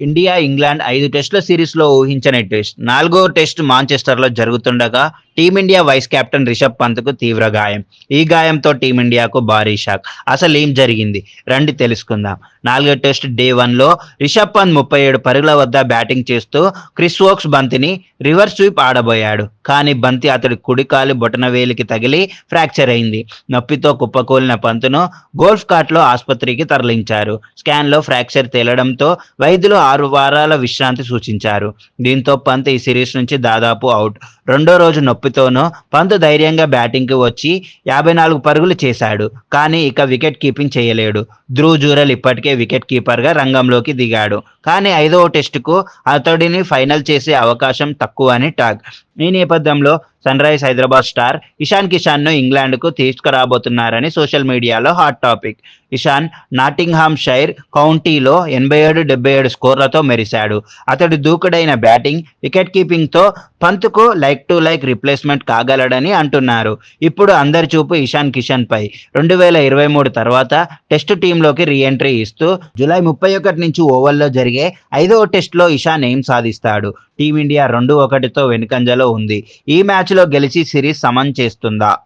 India England ఐదు టెస్టుల సిరీస్లో ఊహించని టెస్ట్. నాలుగో టెస్ట్ మాంచెస్టర్లో జరుగుతుండగా team India vice captain Rishabh పంత్కు తీవ్ర గాయం. ఈ గాయంతో టీమిండియాకు భారీ షాక్. అసలు ఏం జరిగింది? రండి తెలుసుకుందాం. నాలుగో టెస్ట్ డే వన్లో రిషబ్ పంత్ ముప్పై ఏడు పరుగుల వద్ద బ్యాటింగ్ చేస్తూ క్రిస్ వోక్స్ బంతిని రివర్స్ స్వీప్ ఆడబోయాడు. కానీ బంతి అతడి కుడికాలి బొటనవేలికి తగిలి ఫ్రాక్చర్ అయింది. నొప్పితో కుప్పకూలిన పంతును గోల్ఫ్ కార్ట్లో ఆసుపత్రికి తరలించారు. స్కాన్లో ఫ్రాక్చర్ తేలడంతో వైద్యులు ఆరు వారాల విశ్రాంతి సూచించారు. దీంతో పంత్ ఈ సిరీస్ నుంచి దాదాపు అవుట్. రెండో రోజు నొప్పితోనూ పంత్ ధైర్యంగా బ్యాటింగ్కి వచ్చి యాభై నాలుగు పరుగులు చేశాడు. కానీ ఇక వికెట్ కీపింగ్ చేయలేడు. ధ్రువ్ జూరల్ ఇప్పటికే వికెట్ కీపర్గా రంగంలోకి దిగాడు. కానీ ఐదవ టెస్టుకు అతడిని ఫైనల్ చేసే అవకాశం తక్కువ అని టాక్ ఈ నేపథ్యంలో Sun Rise Hyderabad star Ishan కిషాన్ను ఇంగ్లాండ్కు తీసుకురాబోతున్నారని సోషల్ మీడియాలో hot topic. Ishan Nottinghamshire కౌంటీలో ఎనభై ఏడు డెబ్బై ఏడు స్కోర్లతో మెరిశాడు. అతడి దూకుడైన బ్యాటింగ్ వికెట్ కీపింగ్తో పంత్కు లైక్ టు లైక్ రిప్లేస్మెంట్ కాగలడని అంటున్నారు. ఇప్పుడు అందరి చూపు ఇషాన్ కిషన్ పై. రెండు వేల ఇరవై మూడు తర్వాత టెస్ట్ టీంలోకి రీఎంట్రీ ఇస్తూ జూలై ముప్పై ఒకటి నుంచి ఓవర్లో జరిగే ఐదవ టెస్ట్లో ఇషాన్ ఏం సాధిస్తాడు? టీమిండియా రెండు ఒకటితో వెనుకంజలో ఉంది. ఈ మ్యాచ్లో గెలిచి సిరీస్ సమన్ చేస్తుందా?